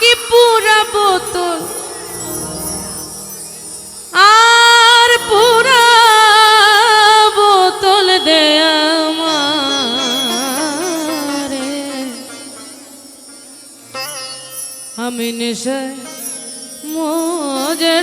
কি পুরা বোতল আর পুরা বোতল দেয়ামারে আমি নেশায় মজে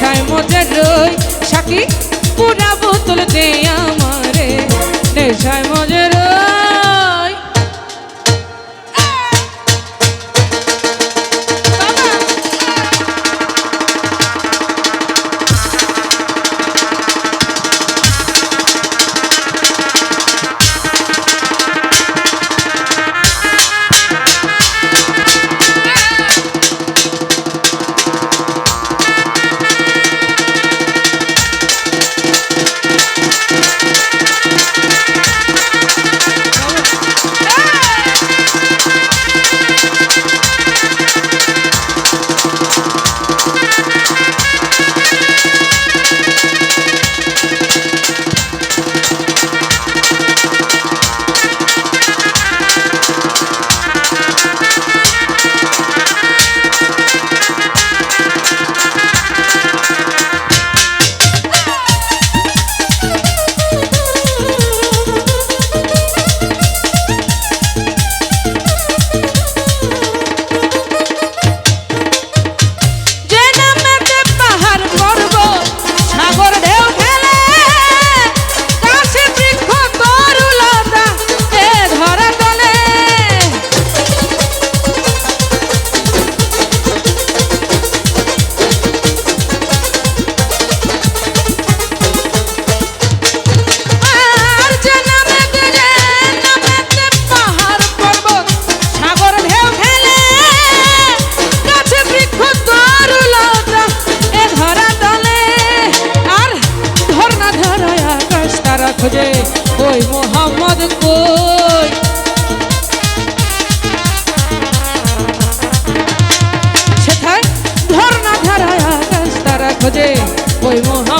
নেশায় মজা রই সাকি পুরা খোঁজে ওই মোহাম্মদ